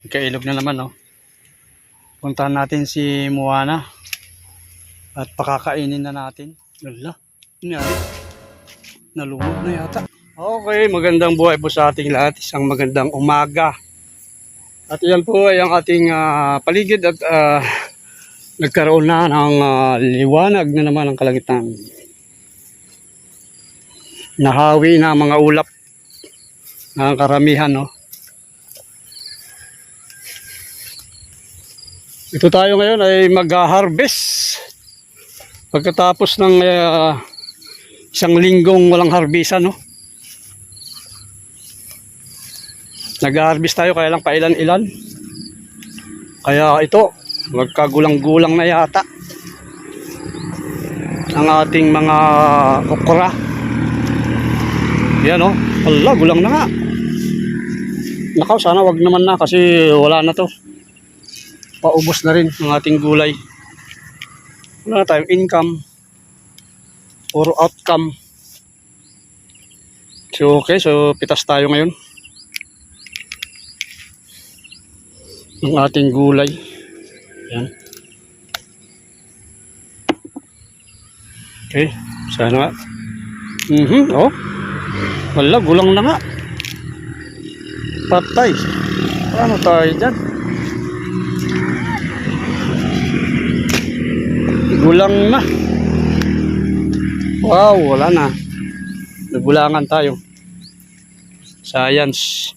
Kailog na naman, no? Puntahan natin si Moana. At pakakainin na natin. Lala, nangyari. Nalunod na yata. Okay, magandang buhay po sa ating lahat. Isang magandang umaga. At yan po ay ang ating ah, paligid at ah, nagkaroon na ng ah, liwanag na naman ang kalangitan. Nahawi na mga ulap ng karamihan, no? Ito tayo ngayon ay mag-harvest. Pagkatapos ng ah, isang linggong walang harbisan, no? Nag-harvest tayo kaya lang pailan-ilan. Kaya ito, magkagulang-gulang na yata. Ang ating mga okra. Yan, oh. Ala, gulang na nga. Nakaw, sana wag naman na kasi wala na to paubos na rin ang ating gulay. Wala na tayong income or outcome. So okay, so pitas tayo ngayon. Ng ating gulay. Yan. Okay, sana nga. Mhm, oh. Wala, gulang na nga. Patay. Paano tayo dyan? Gulang na. Wow, wala na. Nagulangan tayo. Science.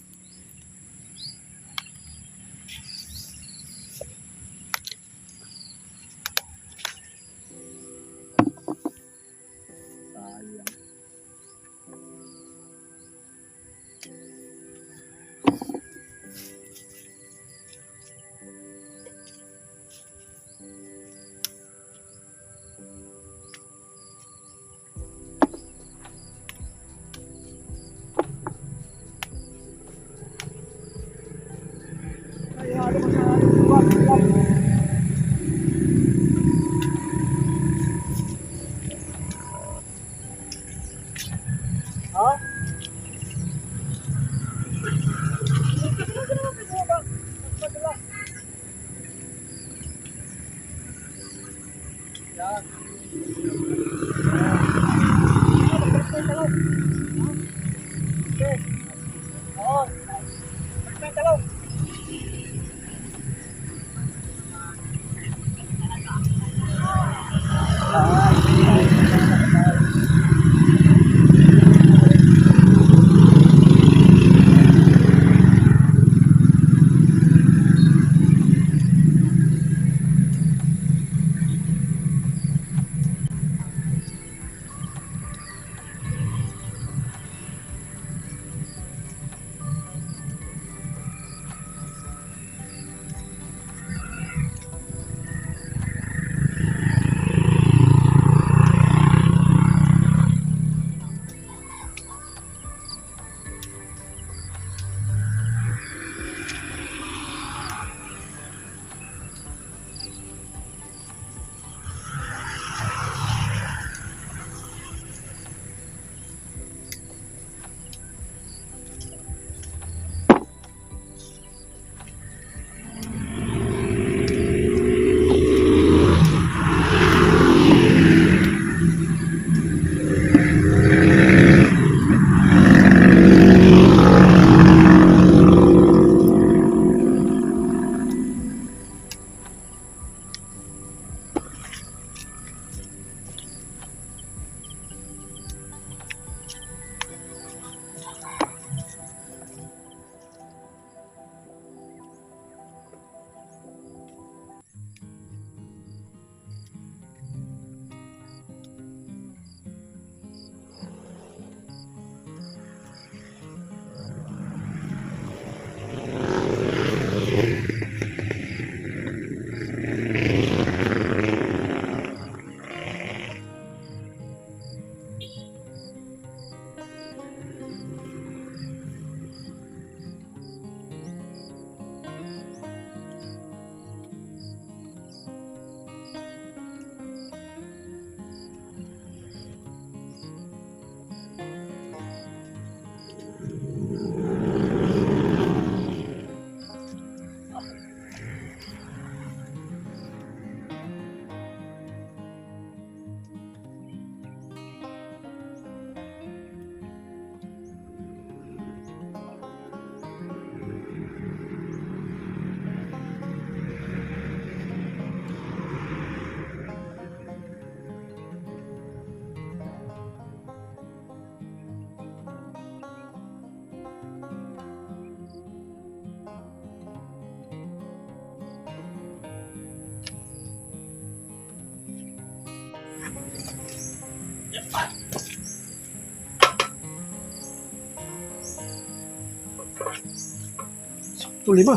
Sakto lima.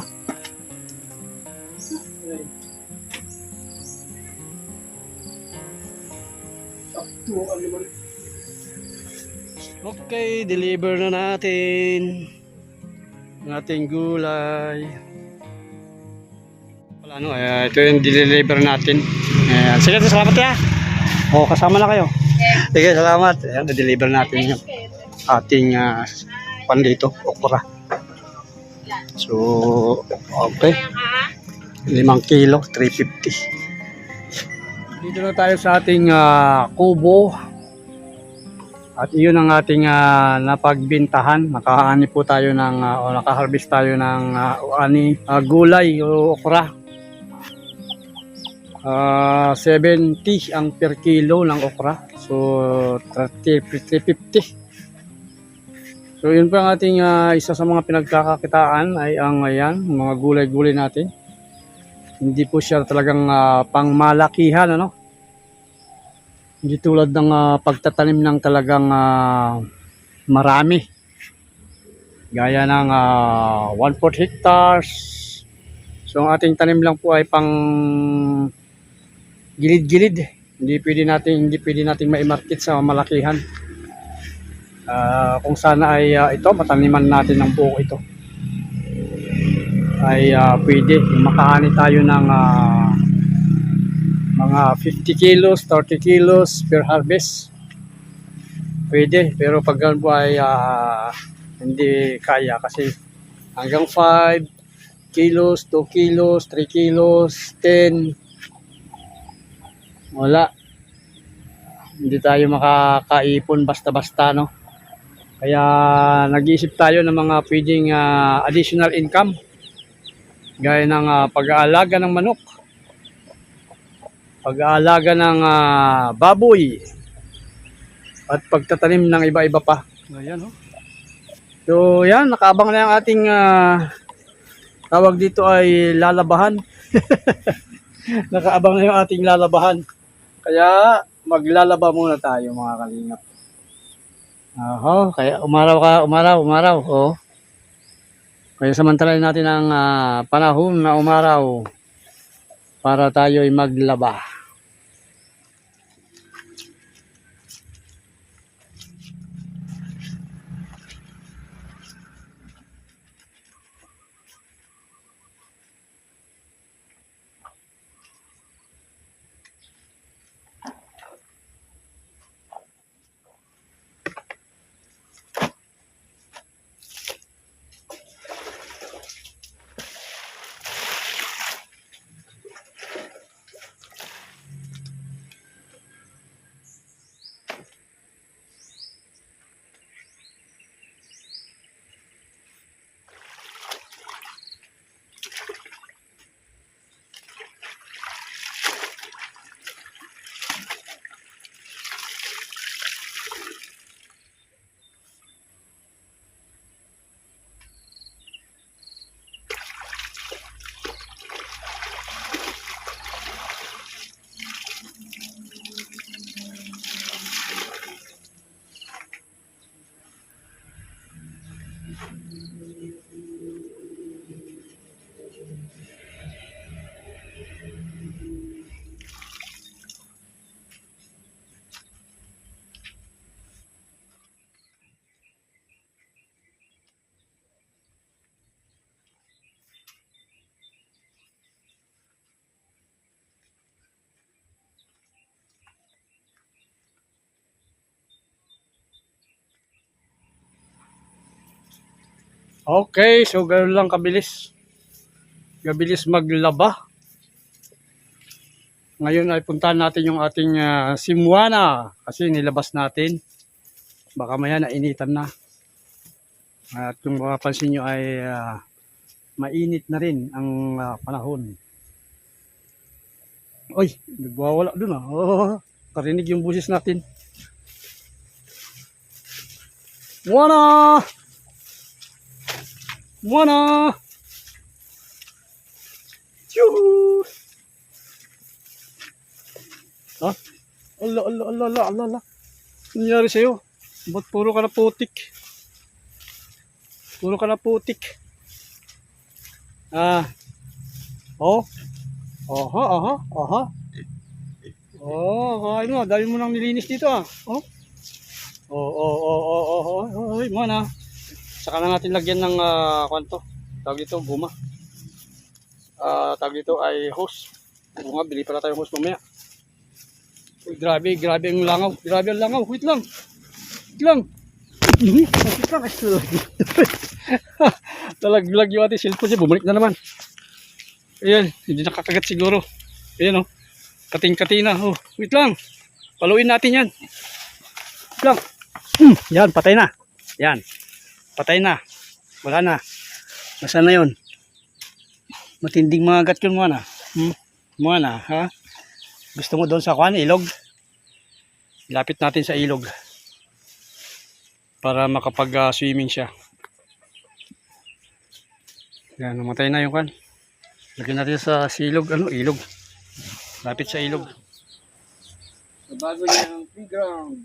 Okay, deliver na natin ang ating gulay. Wala ano, eh, ito yung deliver natin. Ayan. Sige, salamat ya. O, kasama na kayo. Sige, salamat. Ayan, deliver natin yung ating uh, pan dito, okra. So, okay. Limang kilo, 350. Dito na tayo sa ating ah, kubo. At iyon ang ating ah, napagbintahan. Nakaani po tayo ng, ah, o nakaharvest tayo ng ah, ani, ah, gulay o okra. Ah, 70 ang per kilo ng okra. So, 30, 350. So yun pa ang ating ah, isa sa mga pinagkakakitaan ay ang ayan, mga gulay-gulay natin. Hindi po siya talagang ah, pangmalakihan ano. Hindi tulad ng ah, pagtatanim ng talagang ah, marami. Gaya ng uh, 1 hectares. So ang ating tanim lang po ay pang gilid-gilid. Hindi pwede natin hindi pwede nating mai-market sa malakihan. Ah, kung sana ay ah, ito mataniman natin ng buo ito. Ay ah, pwede. Makaani tayo ng ah, mga 50 kilos 30 kilos per harvest. Pwede pero pag ganun po ay ah, hindi kaya. Kasi hanggang 5 kilos 2 kilos 3 kilos 10 wala. Hindi tayo makakaipon basta-basta no kaya nag-iisip tayo ng mga pwedeng ah, additional income gaya ng ah, pag-aalaga ng manok, pag-aalaga ng ah, baboy, at pagtatanim ng iba-iba pa. Ayan, oh. So, yan, nakaabang na yung ating ah, tawag dito ay lalabahan. nakaabang na yung ating lalabahan. Kaya, maglalaba muna tayo mga kalingap. Aho, kaya umaraw ka, umaraw, umaraw. Oh. Kaya samantalahin natin ang ah, panahon na umaraw para tayo ay maglaba. Okay, so ganoon lang kabilis. gabilis maglaba. Ngayon ay puntahan natin yung ating ah, simwana kasi nilabas natin. Baka maya nainitan na. At kung mapapansin nyo ay ah, mainit na rin ang ah, panahon. Oy, nagwawala dun ah. Oh, karinig yung busis natin. Mwana! Mwana! Yuhu! Ha? Allah, Allah, Allah, Allah, Allah, Allah. Ano nangyari sa'yo? Ba't puro ka na putik? Puro ka na putik. Ah. Oh. Aha, aha, aha. Oh, kain mo. Dami mo nang nilinis dito ah. Oh. Oh, oh, oh, oh, oh, oh, oh, oh, mana. Saka na natin lagyan ng uh, kwanto. Tawag dito, guma. Ah, tawag dito ay hose. Bunga, bili pala tayo hose mamaya. Uy, grabe, grabe ang langaw. Grabe ang langaw. Wait lang. Wait lang. Wait lang. Talaglag yung ating cellphone siya. Bumalik na naman. Ayan, hindi nakakagat siguro. Ayan oh. Kating-katina. Oh, wait lang. Paluin natin yan. Wait lang. Hmm, yan, patay na. Yan. Patay na. Wala na. Nasaan na yun? Matinding mga gat yun muna. Hmm? Muna, ha? Gusto mo doon sa kwan, ilog? Lapit natin sa ilog. Para makapag-swimming siya. Yan, namatay na yung kwan. Lagyan natin sa silog, ano, ilog. Lapit sa ilog. Bago niyang playground.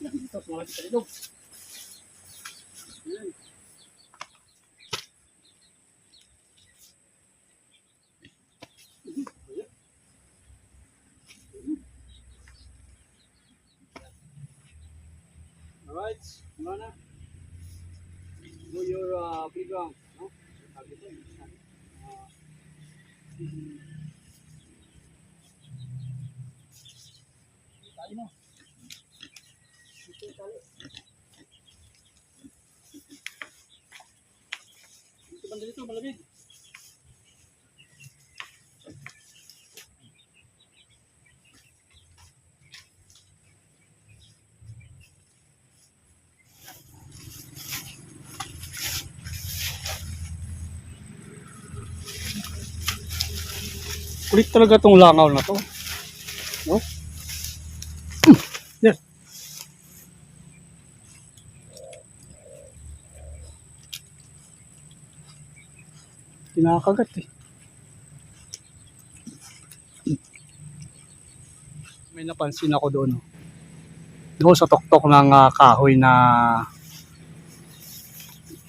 Malapit sa ilog. Alright, ano na? Your uh, playground, no? Sabi ko, dito, malamig. Kulit talaga tong langaw na to. Kinakagat eh. May napansin ako doon. oh. Doon sa tuktok ng ah, kahoy na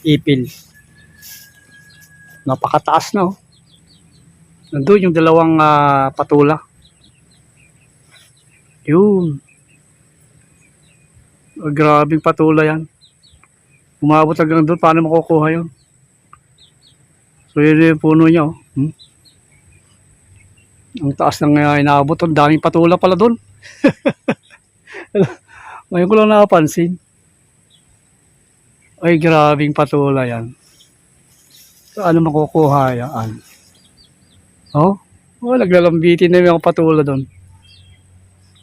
ipil. Napakataas na oh. Nandun yung dalawang ah, patula. Yun. Oh, grabing patula yan. Umabot hanggang doon. Paano makukuha yun? So yun yung puno niya. Oh. Hmm? Ang taas ng uh, inaabot. Ang daming patula pala doon. Ngayon ko lang nakapansin. Ay, grabing patula yan. Paano makukuha yan? Oh, oh naglalambitin na yung patula doon.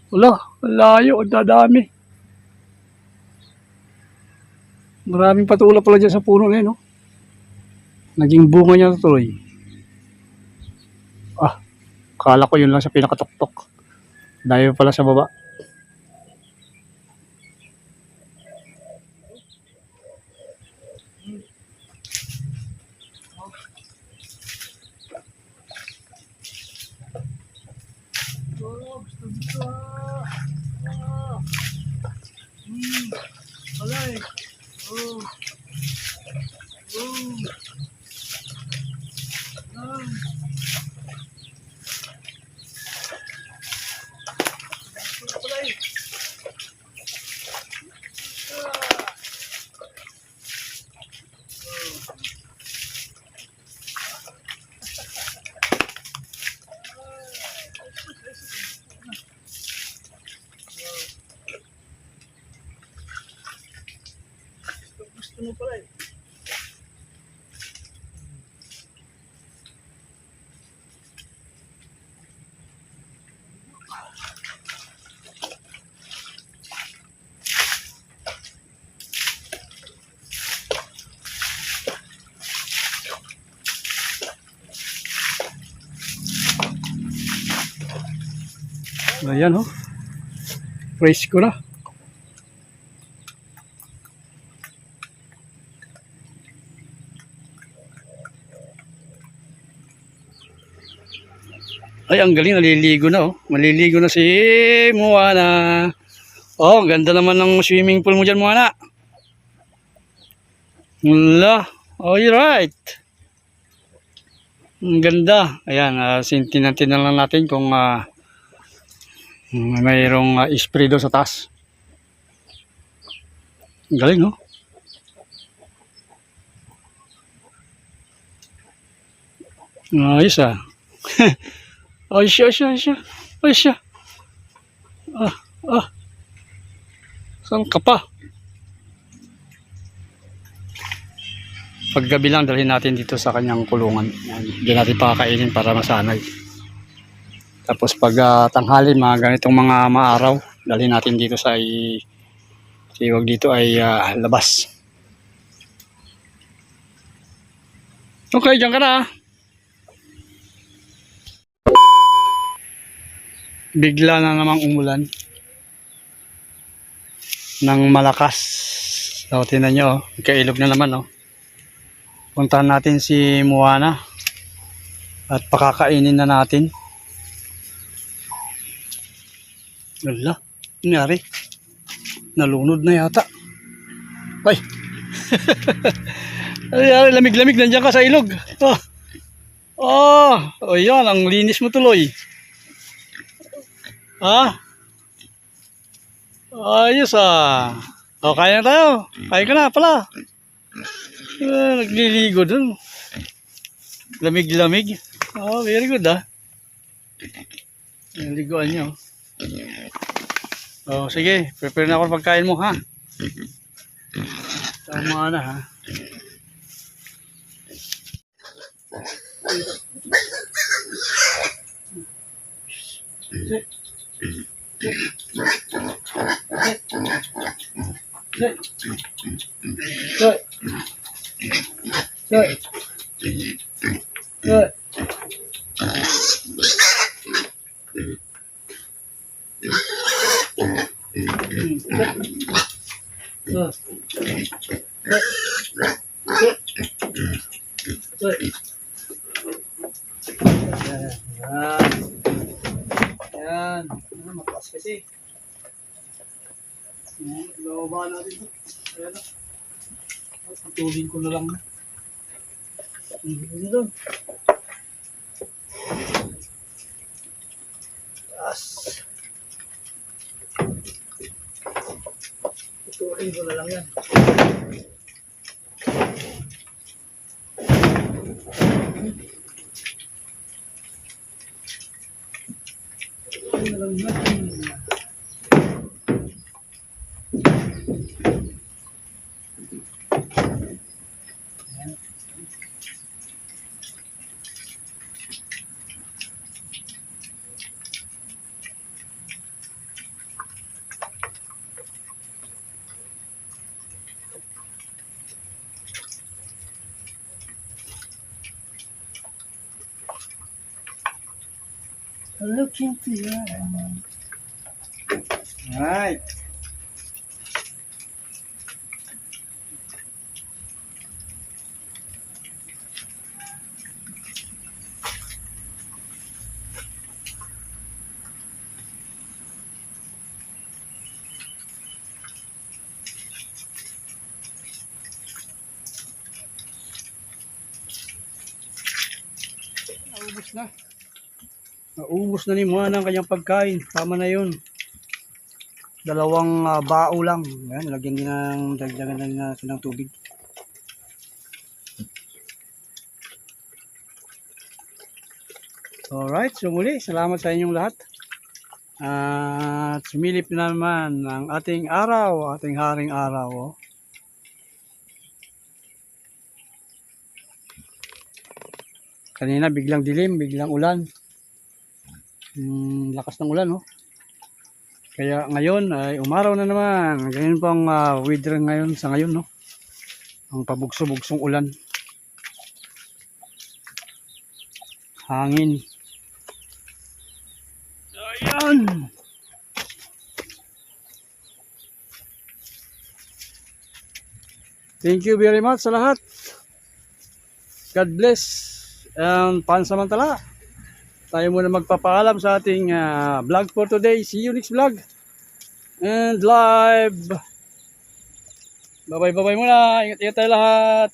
Wala, layo, dadami. Maraming patula pala dyan sa puno na yun, no? Naging bunga niya tuloy. Ah, kala ko yun lang sa pinakatuktok. Dahil pala sa baba. Oh, gusto. Ah. gusto mo pala eh. Ayan ho. Fresh ko na. Ay, ang galing. Naliligo na oh. Maliligo na si Moana. Oh, ganda naman ng swimming pool mo dyan, Moana. Wala. Oh, you're right. Ang ganda. Ayan, uh, sintinan lang natin kung ah, may mayroong uh, spray sa taas. Ang galing, no? Ayos ah. Siya, ayos siya, ayos siya. Ayos siya. Ah, ah. Saan ka pa? Paggabi lang dalhin natin dito sa kanyang kulungan. Hindi natin pakakainin para masanay. Tapos pag ah, tanghali, mga ganitong mga maaraw, dalhin natin dito sa i siwag dito ay ah, labas. Okay, dyan ka na. ah. Bigla na namang umulan ng malakas. So, tinan nyo, oh. Kailog na naman, oh. Puntahan natin si Moana at pakakainin na natin. Wala, nangyari. Nalunod na yata. Ay. Ay, lamig-lamig nandiyan ka sa ilog. Oh. Oh, oh yan, ang linis mo tuloy. Ah. Ayos ah. O, kaya na tayo. Kaya ka na pala. Ah, nagliligo dun. Lamig-lamig. Oh, very good ah. Naliguan nyo. Oh, sige. Prepare na ako ng pagkain mo ha. Tama na ha. Good. Good. Good. Good. Good. Yan. Yan. Ano, mataas kasi. Yan, Bababa natin ito. Ayan na. Patulin ko na lang. Hindi. Taas. Patulin ko na lang yan. Patulin na lang yan. Look into your. Alright. Naubos na. Naubos na ni Moana ang kanyang pagkain. Tama na yun. Dalawang ah, bao lang. Yan, lagyan din ng dagdagan din natin ng tubig. Alright, so muli, salamat sa inyong lahat. At sumilip na naman ang ating araw, ating haring araw. Oh. Kanina biglang dilim, biglang ulan yung lakas ng ulan oh. kaya ngayon ay umaraw na naman. Ganyan po ang uh, weather ngayon sa ngayon no? Ang pabugso-bugsong ulan. Hangin. Ayan! Thank you very much sa lahat. God bless and pansamantala. Tayo muna magpapaalam sa ating ah, vlog for today. See you next vlog. And live. Bye-bye, bye-bye muna. Ingat-ingat tayo lahat.